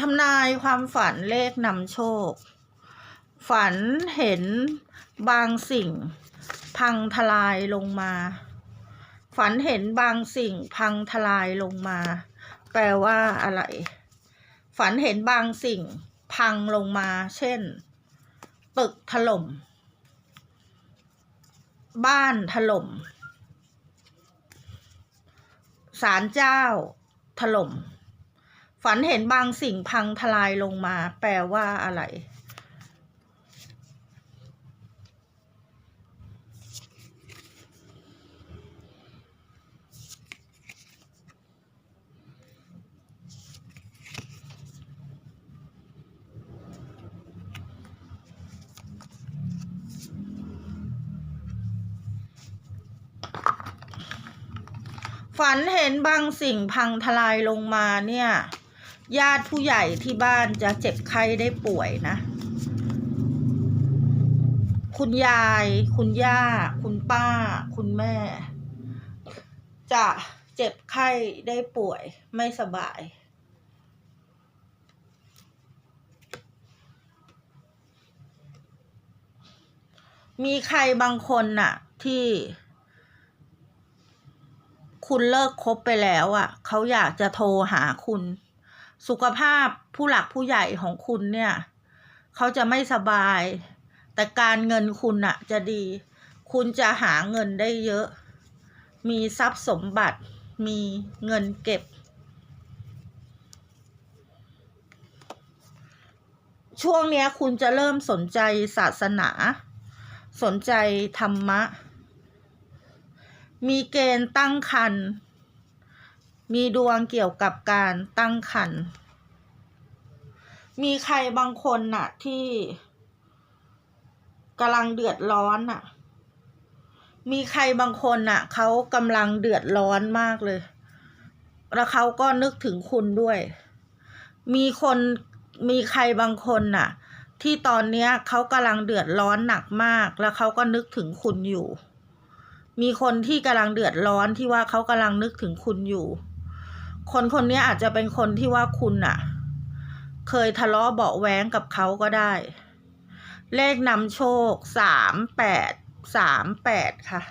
ทำนายความฝันเลขนำโชค ฝันเห็นบางสิ่ง พังทลายลงมา ฝันเห็นบางสิ่งพังทลายลงมา แปลว่าอะไร ฝันเห็นบางสิ่ง พังลงมา เช่น ตึกถล่ม บ้านถล่มศาลเจ้าถล่ม ฝันเห็นบางสิ่งพังทลายลงมา แปลว่าอะไร ฝันเห็นบางสิ่งพังทลายลงมาเนี่ย ญาติผู้ใหญ่ที่บ้านจะเจ็บไข้ได้ป่วยนะ คุณยาย คุณย่า คุณป้า คุณแม่ จะเจ็บไข้ได้ป่วยไม่สบาย มีใครบางคนน่ะ ที่คุณเลิกคบไปแล้วอะ่ะ เขาอยากจะโทรหาคุณ สุขภาพผู้หลักผู้ใหญ่ของคุณเนี่ย เขาจะไม่สบาย แต่การเงินคุณอะจะดี คุณจะหาเงินได้เยอะ มีทรัพย์สมบัติ มีเงินเก็บ ช่วงเนี้ยคุณจะเริ่มสนใจศาสนา สนใจธรรมะ มีเกณฑ์ตั้งครรภ์ มีดวงเกี่ยวกับการตั้งครรภ์มีใครบางคนน่ะ ที่กำลังเดือดร้อนน่ะ มีใครบางคนน่ะเขากำลังเดือดร้อนมากเลย แล้วเขาก็นึกถึงคุณด้วย มีคนมีใครบางคนน่ะ ที่ตอนเนี้ยเขากำลังเดือดร้อนหนักมาก แล้วเขาก็นึกถึงคุณอยู่ มีคนที่กำลังเดือดร้อนที่ว่าเขากำลังนึกถึงคุณอยู่ คนคนนี้อาจจะเป็นคนที่ว่าคุณอะเคยทะเลาะเบาะแว้งกับเขาก็ได้ เลขนำโชคสามแปดสามแปดค่ะ